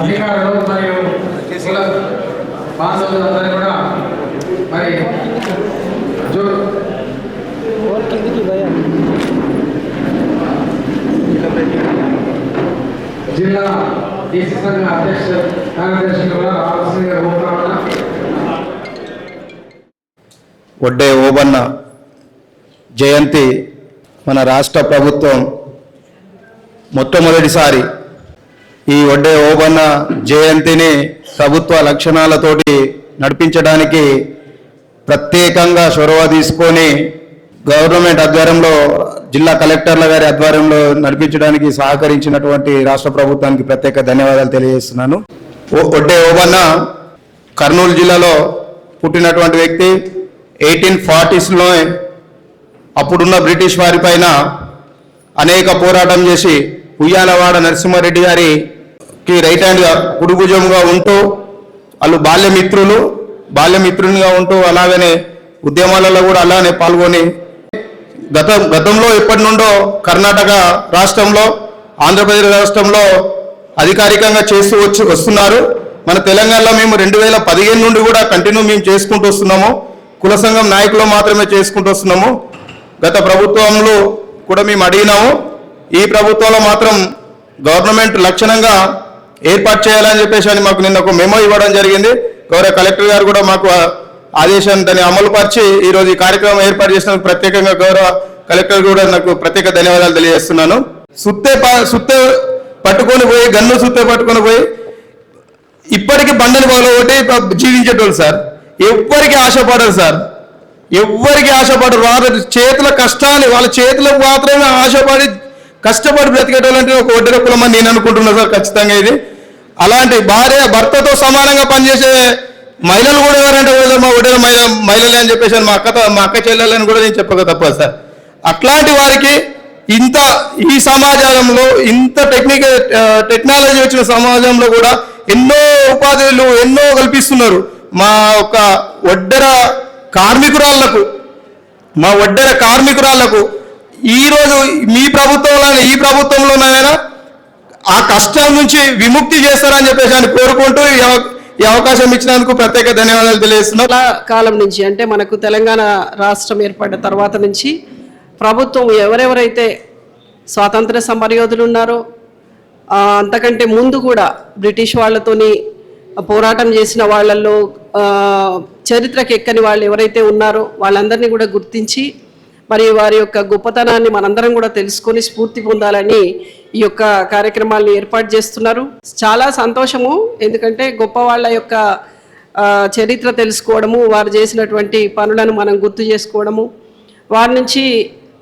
అధికారులు మరియు కుల బాంధవులు అందరూ కూడా మరి జిల్లా డీసీ సంఘ అధ్యక్ష కార్యదర్శి కూడా రావాల్సిందిగా కోరుతా ఒడ్డే ఓబన్న జయంతి మన రాష్ట్ర ప్రభుత్వం మొట్టమొదటిసారి ఈ ఒడ్డే ఓబన్న జయంతిని ప్రభుత్వ లక్షణాలతోటి నడిపించడానికి ప్రత్యేకంగా చొరవ తీసుకొని గవర్నమెంట్ ఆధ్వర్యంలో జిల్లా కలెక్టర్ల గారి ఆధ్వర్యంలో నడిపించడానికి సహకరించినటువంటి రాష్ట్ర ప్రభుత్వానికి ప్రత్యేక ధన్యవాదాలు తెలియజేస్తున్నాను. ఓ- ఒడ్డే ఓబన్న కర్నూలు జిల్లాలో పుట్టినటువంటి వ్యక్తి ఎయిటీన్ ఫార్టీస్లో అప్పుడున్న బ్రిటిష్ వారిపైన అనేక పోరాటం చేసి ఉయ్యాలవాడ నరసింహారెడ్డి గారికి రైట్ హ్యాండ్గా కుడుభుజంగా ఉంటూ వాళ్ళు బాల్యమిత్రులు బాల్యమిత్రునిగా ఉంటూ అలాగనే ఉద్యమాలలో కూడా అలానే పాల్గొని గత గతంలో ఎప్పటి నుండో కర్ణాటక రాష్ట్రంలో ఆంధ్రప్రదేశ్ రాష్ట్రంలో అధికారికంగా చేస్తూ వచ్చి వస్తున్నారు. మన తెలంగాణలో మేము రెండు వేల పదిహేను నుండి కూడా కంటిన్యూ మేము చేసుకుంటూ వస్తున్నాము. కుల సంఘం నాయకులు మాత్రమే చేసుకుంటూ వస్తున్నాము. గత ప్రభుత్వంలో కూడా మేము అడిగినాము. ఈ ప్రభుత్వంలో మాత్రం గవర్నమెంట్ లక్షణంగా ఏర్పాటు చేయాలని చెప్పేసి అని మాకు నిన్న ఒక మెమో ఇవ్వడం జరిగింది. గౌరవ కలెక్టర్ గారు కూడా మాకు ఆదేశాన్ని దాన్ని అమలు పరిచి ఈ రోజు ఈ కార్యక్రమం ఏర్పాటు చేసినందుకు ప్రత్యేకంగా గౌరవ కలెక్టర్ కూడా నాకు ప్రత్యేక ధన్యవాదాలు తెలియజేస్తున్నాను. సుత్తే ప- సుత్తే పట్టుకొని పోయి గన్ను సుత్తే పట్టుకొని పోయి ఇప్పటికి బండని ఒకటి జీవించేటోళ్ళు సార్. ఎవ్వరికి ఆశపడరు సార్. ఎవ్వరికి ఆశపడరు. వాళ్ళ చేతుల కష్టాన్ని వాళ్ళ చేతులకు మాత్రమే ఆశపడి కష్టపడి బ్రతికేటోళ్ళంటే ఒక ఒడ్డెర కులం అని నేను అనుకుంటున్నా సార్ ఖచ్చితంగా ఇది. అలాంటి భార్య భర్తతో సమానంగా పనిచేసే మహిళలు కూడా ఎవరంటే సార్ మా ఒడ్డెర మహిళ మహిళలే అని చెప్పేసి మా అక్క మా అక్క చెల్లెలని కూడా నేను చెప్పక తప్పదు సార్. అట్లాంటి వారికి ఇంత ఈ సమాజంలో ఇంత టెక్నిక టెక్నాలజీ వచ్చిన సమాజంలో కూడా ఎన్నో ఉపాధులు ఎన్నో కల్పిస్తున్నారు. మా ఒక ఒడ్డెర కార్మికురాళ్ళకు మా ఒడ్డెర కార్మికురాళ్ళకు ఈ మీ ప్రభుత్వంలోనే ఈ ప్రభుత్వంలోనైనా ఆ కష్టం నుంచి విముక్తి చేస్తారని చెప్పేసి ఆయన కోరుకుంటూ ఈ అవకాశం ఇచ్చినందుకు ప్రత్యేక ధన్యవాదాలు తెలియజేస్తున్నాను కాలం నుంచి అంటే మనకు తెలంగాణ రాష్ట్రం ఏర్పడిన తర్వాత నుంచి ప్రభుత్వం ఎవరెవరైతే స్వాతంత్ర సమరయోధులు ఉన్నారో అంతకంటే ముందు కూడా బ్రిటిష్ వాళ్ళతోని పోరాటం చేసిన వాళ్ళల్లో ఆ, చరిత్రకు ఎక్కని వాళ్ళు ఎవరైతే ఉన్నారో వాళ్ళందరినీ కూడా గుర్తించి మరి వారి యొక్క గొప్పతనాన్ని మనందరం కూడా తెలుసుకొని స్ఫూర్తి పొందాలని ఈ యొక్క కార్యక్రమాలను ఏర్పాటు చేస్తున్నారు. చాలా సంతోషము ఎందుకంటే గొప్ప వాళ్ళ యొక్క చరిత్ర తెలుసుకోవడము వారు చేసినటువంటి పనులను మనం గుర్తు చేసుకోవడము వారి నుంచి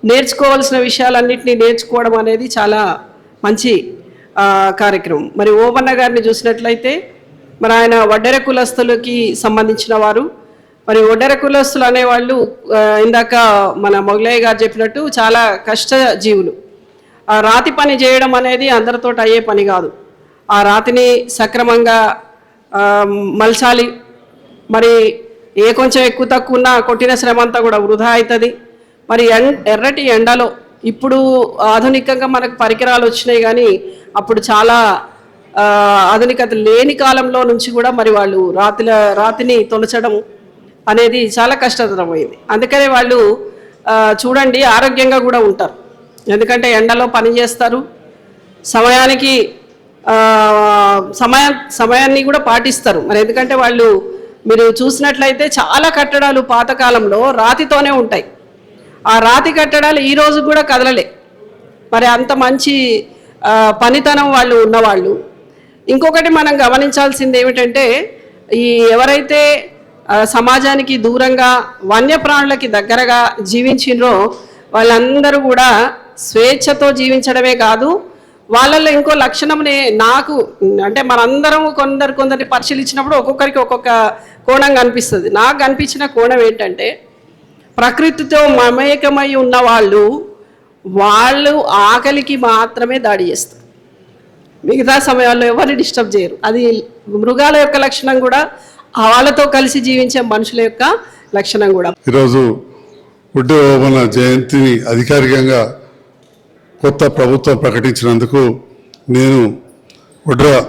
నేర్చుకోవాల్సిన విషయాలన్నింటినీ నేర్చుకోవడం అనేది చాలా మంచి కార్యక్రమం. మరి ఓబన్న గారిని చూసినట్లయితే మరి ఆయన వడ్డెర కులస్తులకి సంబంధించిన వారు మరి ఒడ్డర కులస్తులు అనేవాళ్ళు ఇందాక మన మొగలయ్య గారు చెప్పినట్టు చాలా కష్ట జీవులు ఆ రాతి పని చేయడం అనేది అందరితో అయ్యే పని కాదు. ఆ రాతిని సక్రమంగా మలచాలి. మరి ఏ కొంచెం ఎక్కువ తక్కువ ఉన్నా కొట్టిన శ్రమ అంతా కూడా వృధా అవుతుంది మరి ఎండ ఎర్రటి ఎండలో ఇప్పుడు ఆధునికంగా మనకు పరికరాలు వచ్చినాయి కానీ అప్పుడు చాలా ఆధునికత లేని కాలంలో నుంచి కూడా మరి వాళ్ళు రాతిల రాతిని తొలచడం అనేది చాలా కష్టతరమైంది. అందుకనే వాళ్ళు చూడండి ఆరోగ్యంగా కూడా ఉంటారు. ఎందుకంటే ఎండలో పని చేస్తారు. సమయానికి సమయా సమయాన్ని కూడా పాటిస్తారు. మరి ఎందుకంటే వాళ్ళు మీరు చూసినట్లయితే చాలా కట్టడాలు పాతకాలంలో రాతితోనే ఉంటాయి. ఆ రాతి కట్టడాలు ఈరోజు కూడా కదలలే. మరి అంత మంచి పనితనం వాళ్ళు ఉన్నవాళ్ళు. ఇంకొకటి మనం గమనించాల్సింది ఏమిటంటే ఈ ఎవరైతే సమాజానికి దూరంగా వన్యప్రాణులకి దగ్గరగా జీవించిండ్రో వాళ్ళందరూ కూడా స్వేచ్ఛతో జీవించడమే కాదు వాళ్ళల్లో ఇంకో లక్షణంని నాకు అంటే మనందరం కొందరు కొందరిని పరిశీలించినప్పుడు ఒక్కొక్కరికి ఒక్కొక్క కోణం కనిపిస్తుంది. నాకు కనిపించిన కోణం ఏంటంటే ప్రకృతితో మమేకమై ఉన్న వాళ్ళు వాళ్ళు ఆకలికి మాత్రమే దాడి చేస్తారు. మిగతా సమయాల్లో ఎవరిని డిస్టర్బ్ చేయరు. అది మృగాల యొక్క లక్షణం కూడా వాళ్ళతో కలిసి జీవించే మనుషుల యొక్క లక్షణం కూడా. ఈరోజు ఉడ్డోమన జయంతిని అధికారికంగా కొత్త ప్రభుత్వం ప్రకటించినందుకు నేను ఉడ్ర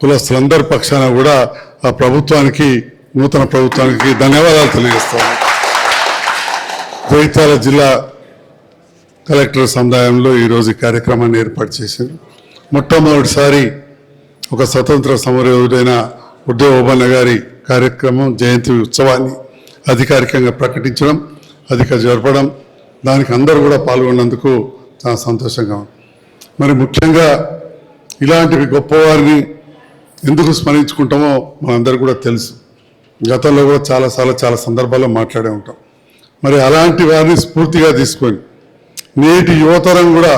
కులస్తులందరి పక్షాన కూడా ఆ ప్రభుత్వానికి నూతన ప్రభుత్వానికి ధన్యవాదాలు తెలియజేస్తాను. జగిత్యాల జిల్లా కలెక్టర్ సముదాయంలో ఈరోజు ఈ కార్యక్రమాన్ని ఏర్పాటు చేశారు. మొట్టమొదటిసారి ఒక స్వతంత్ర సమరయోధుడైన ఉడ్డే గారి కార్యక్రమం జయంతి ఉత్సవాన్ని అధికారికంగా ప్రకటించడం అధిక జరపడం దానికి అందరూ కూడా పాల్గొన్నందుకు చాలా సంతోషంగా ఉంది. మరి ముఖ్యంగా ఇలాంటివి గొప్పవారిని ఎందుకు స్మరించుకుంటామో మనందరూ కూడా తెలుసు. గతంలో కూడా చాలాసార్లు చాలా సందర్భాల్లో మాట్లాడే ఉంటాం. మరి అలాంటి వారిని స్ఫూర్తిగా తీసుకొని నేటి యువతరం కూడా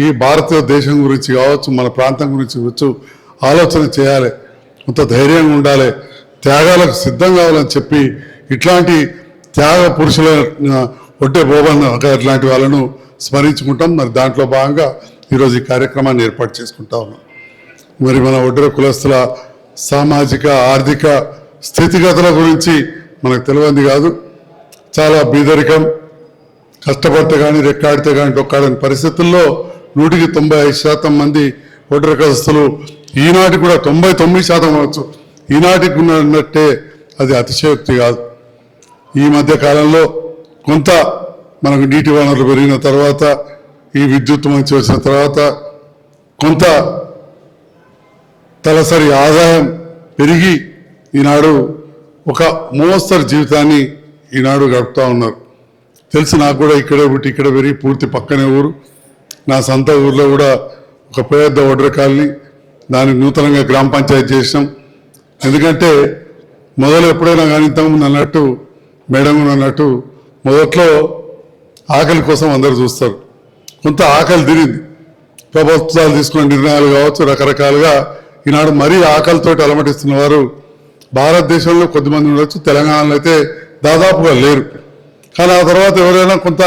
ఈ భారతదేశం గురించి కావచ్చు మన ప్రాంతం గురించి కావచ్చు ఆలోచన చేయాలి. కొంత ధైర్యంగా ఉండాలి. త్యాగాలకు సిద్ధం కావాలని చెప్పి ఇట్లాంటి త్యాగ పురుషుల ఒట్టే ఒడ్డే ఇట్లాంటి వాళ్ళను స్మరించుకుంటాం. మరి దాంట్లో భాగంగా ఈరోజు ఈ కార్యక్రమాన్ని ఏర్పాటు చేసుకుంటా ఉన్నాం. మరి మన ఒడ్డర కులస్తుల సామాజిక ఆర్థిక స్థితిగతుల గురించి మనకు తెలియంది కాదు. చాలా బీదరికం కష్టపడితే కానీ రెక్కాడితే కానీ డొక్కాడని పరిస్థితుల్లో నూటికి తొంభై ఐదు శాతం మంది ఓటర్ కస్తులు ఈనాటి కూడా తొంభై తొమ్మిది శాతం అవచ్చు ఈనాటికి ఉన్నట్టే అది అతిశయోక్తి కాదు. ఈ మధ్య కాలంలో కొంత మనకు నీటి వనరులు పెరిగిన తర్వాత ఈ విద్యుత్ మంచి వచ్చిన తర్వాత కొంత తలసరి ఆదాయం పెరిగి ఈనాడు ఒక మోస్తరు జీవితాన్ని ఈనాడు గడుపుతూ ఉన్నారు. తెలుసు నాకు కూడా ఇక్కడే పుట్టి ఇక్కడ పెరిగి పూర్తి పక్కనే ఊరు. నా సొంత ఊర్లో కూడా ఒక పెద్ద ఒడ్ర కాలనీ దాన్ని నూతనంగా గ్రామ పంచాయతీ చేసినాం. ఎందుకంటే మొదలు ఎప్పుడైనా కానీ ఇంతకుముందు అన్నట్టు మేడం అన్నట్టు మొదట్లో ఆకలి కోసం అందరు చూస్తారు. కొంత ఆకలి తిరిగింది ప్రభుత్వాలు తీసుకున్న నిర్ణయాలు కావచ్చు రకరకాలుగా ఈనాడు మరీ ఆకలితోటి అలమటిస్తున్న వారు భారతదేశంలో కొద్దిమంది ఉండొచ్చు తెలంగాణలో అయితే దాదాపుగా లేరు. కానీ ఆ తర్వాత ఎవరైనా కొంత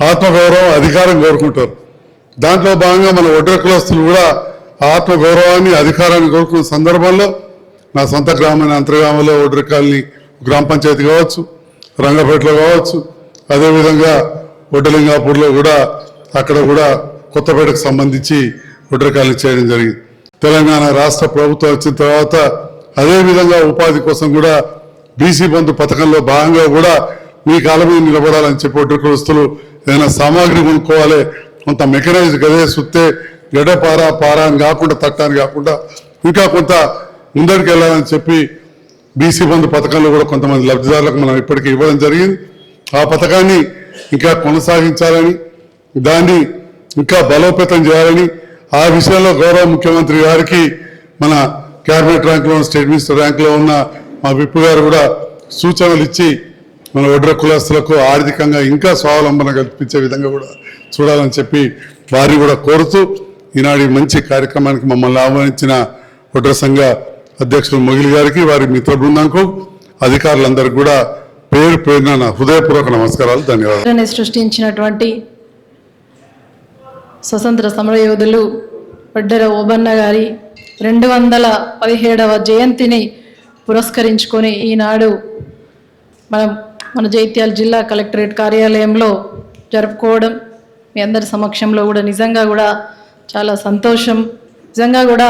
ఆత్మగౌరవం అధికారం కోరుకుంటారు. దాంట్లో భాగంగా మన ఒడ్ర కులస్తులు కూడా ఆత్మగౌరవాన్ని అధికారాన్ని కోరుకున్న సందర్భంలో నా సొంత గ్రామమైన అంతర్గామంలో ఒడ్ర కాలనీ గ్రామ పంచాయతీ కావచ్చు రంగపేటలో కావచ్చు అదేవిధంగా ఒడ్డలింగాపూర్లో కూడా అక్కడ కూడా కొత్తపేటకు సంబంధించి ఒడ్ర కాలనీ చేయడం జరిగింది. తెలంగాణ రాష్ట్ర ప్రభుత్వం వచ్చిన తర్వాత అదేవిధంగా ఉపాధి కోసం కూడా బీసీ బంధు పథకంలో భాగంగా కూడా మీ కాలమే నిలబడాలని చెప్పి ఒడ్ర కులస్తులు ఏదైనా సామాగ్రి కొనుక్కోవాలి కొంత మెకనైజ్ గదే సుత్తే గడ్డ పార అని కాకుండా తట్టాని కాకుండా ఇంకా కొంత ముందరికి వెళ్ళాలని చెప్పి బీసీ బంధు పథకంలో కూడా కొంతమంది లబ్ధిదారులకు మనం ఇప్పటికీ ఇవ్వడం జరిగింది. ఆ పథకాన్ని ఇంకా కొనసాగించాలని దాన్ని ఇంకా బలోపేతం చేయాలని ఆ విషయంలో గౌరవ ముఖ్యమంత్రి గారికి మన క్యాబినెట్ ర్యాంకులో ఉన్న స్టేట్ మినిస్టర్ ర్యాంకులో ఉన్న మా విప్పు గారు కూడా సూచనలు ఇచ్చి మన ఒడ్ర కులస్తులకు ఆర్థికంగా ఇంకా స్వావలంబన కల్పించే విధంగా కూడా చూడాలని చెప్పి వారిని కూడా కోరుతూ ఈనాడు మంచి కార్యక్రమానికి మమ్మల్ని ఆహ్వానించిన ఒడ్ర సంఘ అధ్యక్షులు మొగిలి గారికి వారి మిత్ర బృందంకు అధికారులందరికీ కూడా పేరు పేరున నా హృదయపూర్వక నమస్కారాలు ధన్యవాదాలు. సృష్టించినటువంటి స్వతంత్ర సమరయోధులు వడ్డెర ఓబన్న గారి రెండు వందల పదిహేడవ జయంతిని పురస్కరించుకొని ఈనాడు మనం మన జైత్యాల జిల్లా కలెక్టరేట్ కార్యాలయంలో జరుపుకోవడం మీ అందరి సమక్షంలో కూడా నిజంగా కూడా చాలా సంతోషం. నిజంగా కూడా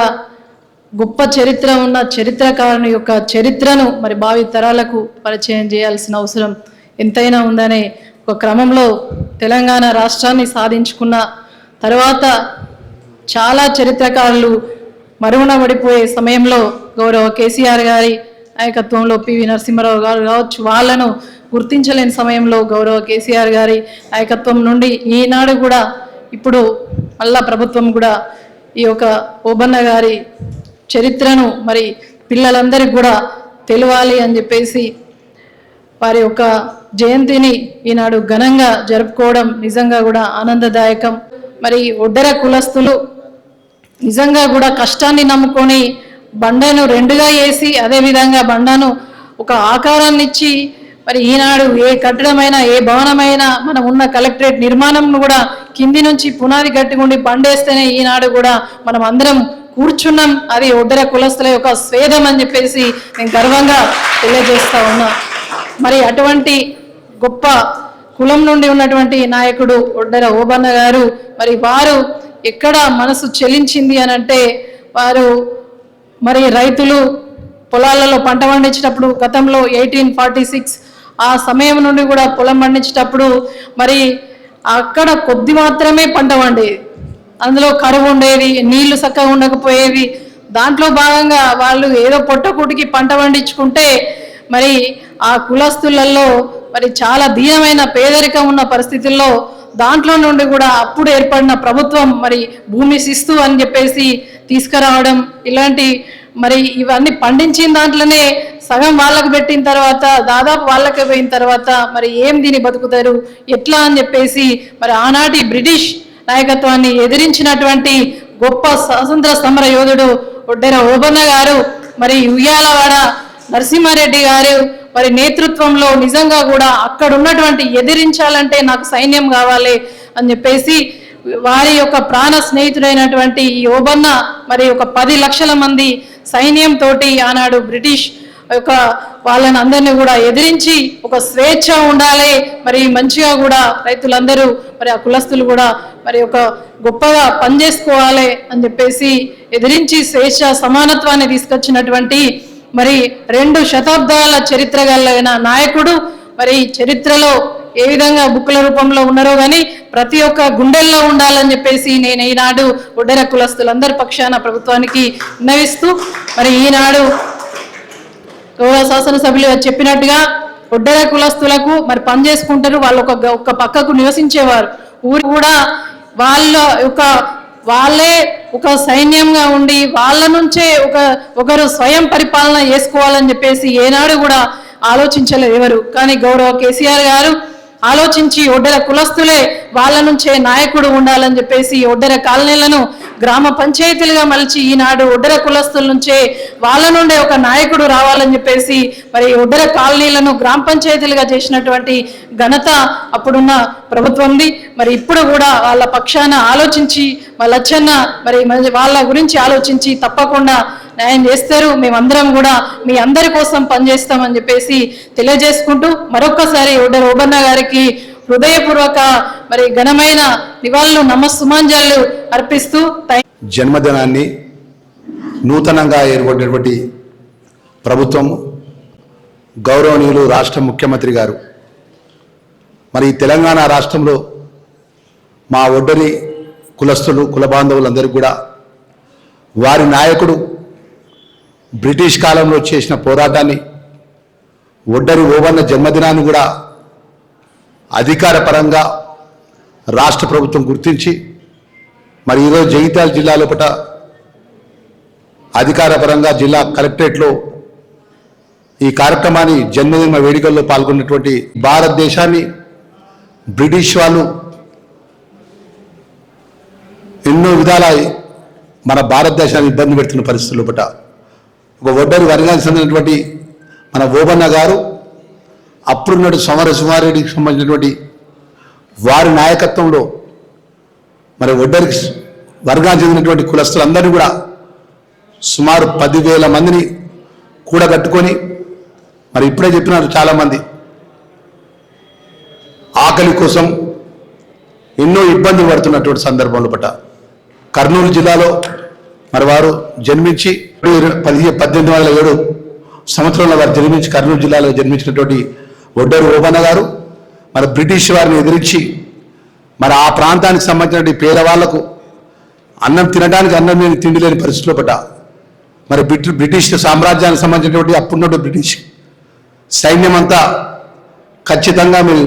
గొప్ప చరిత్ర ఉన్న చరిత్రకారుని యొక్క చరిత్రను మరి భావి తరాలకు పరిచయం చేయాల్సిన అవసరం ఎంతైనా ఉందనే ఒక క్రమంలో తెలంగాణ రాష్ట్రాన్ని సాధించుకున్న తర్వాత చాలా చరిత్రకారులు మరుగున పడిపోయే సమయంలో గౌరవ కేసీఆర్ గారి నాయకత్వంలో పివి నరసింహారావు గారు కావచ్చు వాళ్ళను గుర్తించలేని సమయంలో గౌరవ కేసీఆర్ గారి నాయకత్వం నుండి ఈనాడు కూడా ఇప్పుడు మళ్ళా ప్రభుత్వం కూడా ఈ యొక్క ఓబన్న గారి చరిత్రను మరి పిల్లలందరికీ కూడా తెలియాలి అని చెప్పేసి వారి యొక్క జయంతిని ఈనాడు ఘనంగా జరుపుకోవడం నిజంగా కూడా ఆనందదాయకం. మరి ఒడ్డర కులస్తులు నిజంగా కూడా కష్టాన్ని నమ్ముకొని బండను రెండుగా వేసి అదేవిధంగా బండను ఒక ఆకారాన్ని ఇచ్చి మరి ఈనాడు ఏ కట్టడమైనా ఏ భవనమైనా మనం ఉన్న కలెక్టరేట్ నిర్మాణంను కూడా కింది నుంచి పునాది కట్టుకుండి పండేస్తేనే ఈనాడు కూడా మనం అందరం కూర్చున్నాం. అది ఒడ్డర కులస్తుల యొక్క స్వేదం అని చెప్పేసి నేను గర్వంగా తెలియజేస్తా ఉన్నా. మరి అటువంటి గొప్ప కులం నుండి ఉన్నటువంటి నాయకుడు ఒడ్డర ఓబన్న గారు మరి వారు ఎక్కడ మనసు చెలించింది అని అంటే వారు మరి రైతులు పొలాలలో పంట పండించినప్పుడు గతంలో ఎయిటీన్ ఫార్టీ సిక్స్ ఆ సమయం నుండి కూడా పొలం పండించేటప్పుడు మరి అక్కడ కొద్ది మాత్రమే పంట పండేది. అందులో కరువు ఉండేది నీళ్ళు చక్కగా ఉండకపోయేవి. దాంట్లో భాగంగా వాళ్ళు ఏదో పొట్టకూటికి పంట పండించుకుంటే మరి ఆ కులస్తులలో మరి చాలా దీనమైన పేదరికం ఉన్న పరిస్థితుల్లో దాంట్లో నుండి కూడా అప్పుడు ఏర్పడిన ప్రభుత్వం మరి భూమి శిస్తు అని చెప్పేసి తీసుకురావడం ఇలాంటి మరి ఇవన్నీ పండించిన దాంట్లోనే సగం వాళ్ళకు పెట్టిన తర్వాత దాదాపు వాళ్ళకి పోయిన తర్వాత మరి ఏం దీన్ని బతుకుతారు ఎట్లా అని చెప్పేసి మరి ఆనాటి బ్రిటిష్ నాయకత్వాన్ని ఎదిరించినటువంటి గొప్ప స్వాతంత్ర సమర యోధుడు ఒడ్డెర ఓబన్న గారు మరి ఉయ్యాలవాడ నరసింహారెడ్డి గారు మరి నేతృత్వంలో నిజంగా కూడా అక్కడ ఉన్నటువంటి ఎదిరించాలంటే నాకు సైన్యం కావాలి అని చెప్పేసి వారి యొక్క ప్రాణ స్నేహితుడైనటువంటి ఈ మరి ఒక పది లక్షల మంది సైన్యం తోటి ఆనాడు బ్రిటిష్ యొక్క వాళ్ళని అందరినీ కూడా ఎదిరించి ఒక స్వేచ్ఛ ఉండాలి. మరి మంచిగా కూడా రైతులందరూ మరి ఆ కులస్తులు కూడా మరి ఒక గొప్పగా పనిచేసుకోవాలి అని చెప్పేసి ఎదిరించి స్వేచ్ఛ సమానత్వాన్ని తీసుకొచ్చినటువంటి మరి రెండు శతాబ్దాల చరిత్ర కలిగిన నాయకుడు మరి చరిత్రలో ఏ విధంగా బుక్కుల రూపంలో ఉన్నారో కానీ ప్రతి ఒక్క గుండెల్లో ఉండాలని చెప్పేసి నేను ఈనాడు ఉడ్డర కులస్తులందరి పక్షాన ప్రభుత్వానికి విన్నవిస్తూ మరి ఈనాడు గౌరవ శాసనసభ్యులు చెప్పినట్టుగా ఉడ్డర కులస్తులకు మరి పని చేసుకుంటారు. వాళ్ళు ఒక ఒక పక్కకు నివసించేవారు. ఊరు కూడా వాళ్ళ యొక్క వాళ్ళే ఒక సైన్యంగా ఉండి వాళ్ళ నుంచే ఒక ఒకరు స్వయం పరిపాలన చేసుకోవాలని చెప్పేసి ఏనాడు కూడా ఆలోచించలేదు ఎవరు. కానీ గౌరవ కేసీఆర్ గారు ఆలోచించి ఒడ్డెర కులస్తులే వాళ్ళ నుంచే నాయకుడు ఉండాలని చెప్పేసి ఒడ్డెర కాలనీలను గ్రామ పంచాయతీలుగా మలిచి ఈనాడు ఒడ్డెర కులస్తుల నుంచే వాళ్ళ నుండే ఒక నాయకుడు రావాలని చెప్పేసి మరి ఒడ్డెర కాలనీలను గ్రామ పంచాయతీలుగా చేసినటువంటి ఘనత అప్పుడున్న ప్రభుత్వంది మరి ఇప్పుడు కూడా వాళ్ళ పక్షాన ఆలోచించి వాళ్ళ లచ్చన్న మరి వాళ్ళ గురించి ఆలోచించి తప్పకుండా న్యాయం చేస్తారు. మేమందరం కూడా మీ అందరి కోసం పనిచేస్తామని చెప్పేసి తెలియజేసుకుంటూ మరొక్కసారి ఒడ్డెర ఓబన్న గారికి హృదయపూర్వక మరి ఘనమైన నివాళులు నమస్సుమాంజాలు అర్పిస్తూ జన్మదినాన్ని నూతనంగా ఏర్పడినటువంటి ప్రభుత్వం గౌరవనీయులు రాష్ట్ర ముఖ్యమంత్రి గారు మరి తెలంగాణ రాష్ట్రంలో మా ఒడ్డరి కులస్తులు కుల బాంధవులందరికీ కూడా వారి నాయకుడు బ్రిటిష్ కాలంలో చేసిన పోరాటాన్ని ఒడ్డరి ఓవన్న జన్మదినాన్ని కూడా అధికారపరంగా రాష్ట్ర ప్రభుత్వం గుర్తించి మరి ఈరోజు జగిత్యాల జిల్లా లోపల అధికారపరంగా జిల్లా కలెక్టరేట్లో ఈ కార్యక్రమాన్ని జన్మదిన వేడుకల్లో పాల్గొన్నటువంటి భారతదేశాన్ని బ్రిటిష్ వాళ్ళు ఎన్నో విధాల మన భారతదేశాన్ని ఇబ్బంది పెడుతున్న పరిస్థితుల్లో లోపల ఒక ఒడ్డరి వర్గానికి చెందినటువంటి మన ఓబన్న గారు అప్పుడున్నటువంటి సమర సుమారెడ్డికి సంబంధించినటువంటి వారి నాయకత్వంలో మరి ఒడ్డరికి వర్గానికి చెందినటువంటి కులస్తులందరినీ కూడా సుమారు పదివేల మందిని కూడగట్టుకొని మరి ఇప్పుడే చెప్పినారు చాలామంది. ఆకలి కోసం ఎన్నో ఇబ్బందులు పడుతున్నటువంటి సందర్భంలో పట్ట కర్నూలు జిల్లాలో మరి వారు జన్మించి పదిహేను పద్దెనిమిది వందల ఏడు సంవత్సరంలో వారు జన్మించి కర్నూలు జిల్లాలో జన్మించినటువంటి ఒడ్డరు ఓబన్న గారు మరి బ్రిటిష్ వారిని ఎదిరించి మరి ఆ ప్రాంతానికి సంబంధించినటువంటి పేదవాళ్ళకు అన్నం తినడానికి అన్నం లేని తిండి లేని పరిస్థితిలో పడ్డ మరి బ్రిటి బ్రిటిష్ సామ్రాజ్యానికి సంబంధించినటువంటి అప్పుడున్నటువంటి బ్రిటిష్ సైన్యం అంతా ఖచ్చితంగా మీరు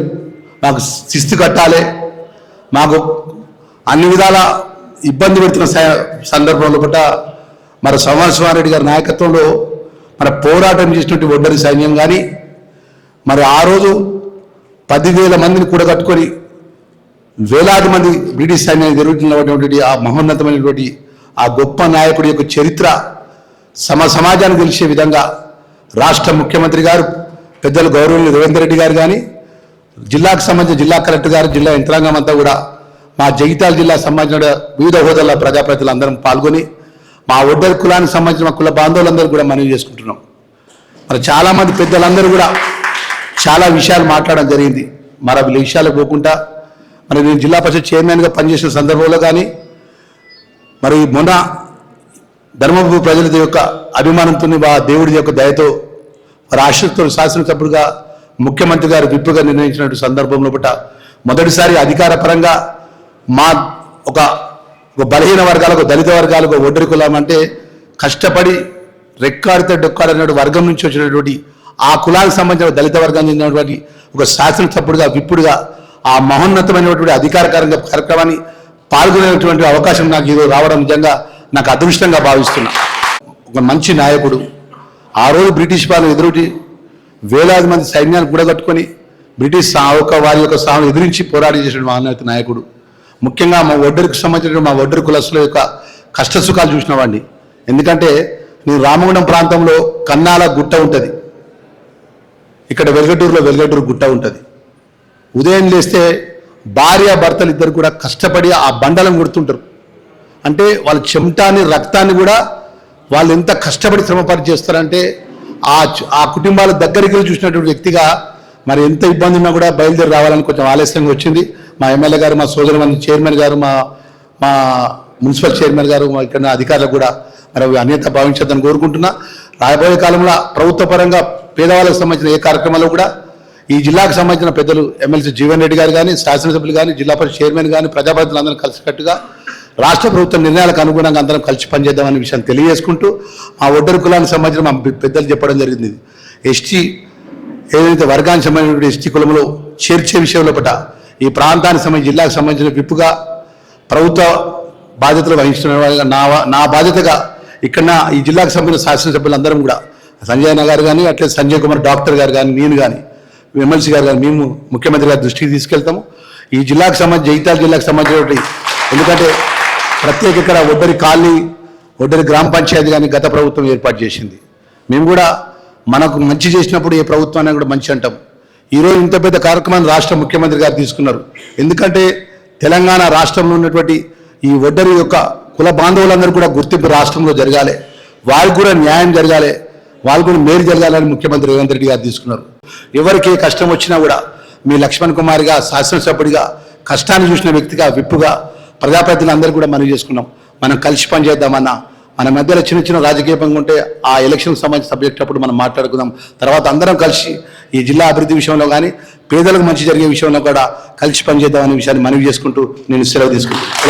మాకు శిస్తు కట్టాలి మాకు అన్ని విధాల ఇబ్బంది పెడుతున్న సందర్భంలో కూడా మరి సోమరసింహారెడ్డి గారి నాయకత్వంలో మన పోరాటం చేసినటువంటి ఒడ్డరి సైన్యం కానీ మరి ఆ రోజు పదివేల మందిని కూడగట్టుకొని వేలాది మంది బ్రిటిష్ సైన్యాన్ని జరుగుతున్నటువంటి ఆ మహోన్నతమైనటువంటి ఆ గొప్ప నాయకుడి యొక్క చరిత్ర సమ సమాజానికి తెలిసే విధంగా రాష్ట్ర ముఖ్యమంత్రి గారు పెద్దలు గౌరవులు రేవంత్ రెడ్డి గారు కానీ జిల్లాకు సంబంధించిన జిల్లా కలెక్టర్ గారు జిల్లా యంత్రాంగం అంతా కూడా మా జగిత్యాల జిల్లా సంబంధించిన వివిధ హోదాల ప్రజాప్రతినిధులు అందరం పాల్గొని మా ఒడ్డరి కులానికి సంబంధించిన కుల బాంధవులందరూ కూడా మనవి చేసుకుంటున్నాం. మరి చాలామంది పెద్దలందరూ కూడా చాలా విషయాలు మాట్లాడడం జరిగింది. మరి అవి విషయాలకు పోకుండా మరి నేను జిల్లా పరిషత్ చైర్మన్గా పనిచేసిన సందర్భంలో కానీ మరి మొన్న ధర్మభూమి ప్రజల యొక్క అభిమానంతో ఆ దేవుడి యొక్క దయతో వారి ఆశతో శాసనసభ్యుడిగా ముఖ్యమంత్రి గారు విప్పుగా నిర్ణయించినటువంటి సందర్భంలో బట్ట మొదటిసారి అధికార పరంగా మా ఒక బలహీన వర్గాలకు దళిత వర్గాలకు ఒడ్డరి కులం అంటే కష్టపడి రెక్కాడితే డొక్కాడన్నటువంటి వర్గం నుంచి వచ్చినటువంటి ఆ కులానికి సంబంధించిన దళిత వర్గానికి చెందినటువంటి ఒక శాసనసభ్యుడిగా విప్పుడుగా ఆ మహోన్నతమైనటువంటి అధికారకరంగా కార్యక్రమాన్ని పాల్గొనేటువంటి అవకాశం నాకు ఈరోజు రావడం నిజంగా నాకు అదృష్టంగా భావిస్తున్నా. ఒక మంచి నాయకుడు. ఆ రోజు బ్రిటిష్ పాలన ఎదురుటి వేలాది మంది సైన్యాన్ని కూడగట్టుకొని బ్రిటిష్ ఒక వారి యొక్క సాను ఎదిరించి పోరాడి చేసిన మహానాయక నాయకుడు. ముఖ్యంగా మా ఒడ్డరికి సంబంధించిన మా ఒడ్డరి కులస్తుల యొక్క కష్ట సుఖాలు చూసిన వాడిని ఎందుకంటే నేను రామగుండం ప్రాంతంలో కన్నాల గుట్ట ఉంటుంది. ఇక్కడ వెల్గటూరులో వెల్గటూరు గుట్ట ఉంటుంది. ఉదయం లేస్తే భార్య భర్తలు ఇద్దరు కూడా కష్టపడి ఆ బండలను కొడుతుంటారు. అంటే వాళ్ళ చెమటాన్ని రక్తాన్ని కూడా వాళ్ళు ఎంత కష్టపడి శ్రమపడి చేస్తారంటే ఆ ఆ కుటుంబాల దగ్గరికి వెళ్ళి చూసినటువంటి వ్యక్తిగా మరి ఎంత ఇబ్బంది ఉన్నా కూడా బయలుదేరి రావాలని కొంచెం ఆలస్యంగా వచ్చింది. మా ఎమ్మెల్యే గారు మా సోదరు మంది చైర్మన్ గారు మా మా మున్సిపల్ చైర్మన్ గారు మా ఇక్కడ అధికారులకు కూడా మరి అవి అన్యత భావించద్దని కోరుకుంటున్నా. రాబోయే కాలంలో ప్రభుత్వ పరంగా పేదవాళ్ళకు సంబంధించిన ఏ కార్యక్రమాలు కూడా ఈ జిల్లాకు సంబంధించిన పెద్దలు ఎమ్మెల్సీ జీవన్ రెడ్డి గారు కానీ శాసనసభ్యులు కానీ జిల్లా పరిషత్ చైర్మన్ కానీ ప్రజాప్రతినిధులు అందరం కలిసికట్టుగా రాష్ట్ర ప్రభుత్వ నిర్ణయాలకు అనుగుణంగా అందరం కలిసి పనిచేద్దామనే విషయాన్ని తెలియజేసుకుంటూ ఆ ఒడ్డరు కులానికి సంబంధించిన మా పెద్దలు చెప్పడం జరిగింది. ఎస్టీ ఏదైతే వర్గానికి సంబంధించిన ఎస్టీ కులంలో చేర్చే విషయంలో పట ఈ ప్రాంతానికి సంబంధించి జిల్లాకు సంబంధించిన విప్పుగా ప్రభుత్వ బాధ్యతలు వహిస్తున్న వాళ్ళ నా నా బాధ్యతగా ఇక్కడ ఈ జిల్లాకు సంబంధించిన శాసనసభ్యులందరం కూడా సంజయ్ అన్న గారు కానీ అట్లే సంజయ్ కుమార్ డాక్టర్ గారు కానీ నేను కానీ ఎమ్మెల్సీ గారు కానీ మేము ముఖ్యమంత్రి గారి దృష్టికి తీసుకెళ్తాము. ఈ జిల్లాకు సంబంధించి జగిత్యాల జిల్లాకు సంబంధించిన ఎందుకంటే ప్రత్యేక ఇక్కడ ఒడ్డరి కాలనీ ఒడ్డరి గ్రామ పంచాయతీ కానీ గత ప్రభుత్వం ఏర్పాటు చేసింది. మేము కూడా మనకు మంచి చేసినప్పుడు ఏ ప్రభుత్వాన్ని కూడా మంచి అంటాం ఈరోజు ఇంత పెద్ద కార్యక్రమాన్ని రాష్ట్ర ముఖ్యమంత్రి గారు తీసుకున్నారు. ఎందుకంటే తెలంగాణ రాష్ట్రంలో ఉన్నటువంటి ఈ ఒడ్డరి యొక్క కుల బాంధవులందరూ కూడా గుర్తింపు రాష్ట్రంలో జరగాలి. వాళ్ళు కూడా న్యాయం జరగాలి. వాళ్ళు కూడా మేలు జరగాలని ముఖ్యమంత్రి రేవంత్ రెడ్డి గారు తీసుకున్నారు. ఎవరికి ఏ కష్టం వచ్చినా కూడా మీ లక్ష్మణ్ కుమార్గా శాసనసభ్యుడిగా కష్టాన్ని చూసిన వ్యక్తిగా విప్పుగా ప్రజాప్రతినిధులందరూ కూడా మనం చేసుకున్నాం. మనం కలిసి పనిచేద్దామన్నా మన మధ్యలో చిన్న చిన్న రాజకీయ పంగు ఉంటే ఆ ఎలక్షన్ సంబంధించిన సబ్జెక్ట్ అప్పుడు మనం మాట్లాడుకుందాం. తర్వాత అందరం కలిసి ఈ జిల్లా అభివృద్ధి విషయంలో కానీ పేదలకు మంచి జరిగే విషయంలో కూడా కలిసి పనిచేద్దామనే విషయాన్ని మనవి చేసుకుంటూ నేను సెలవు తీసుకుంటాను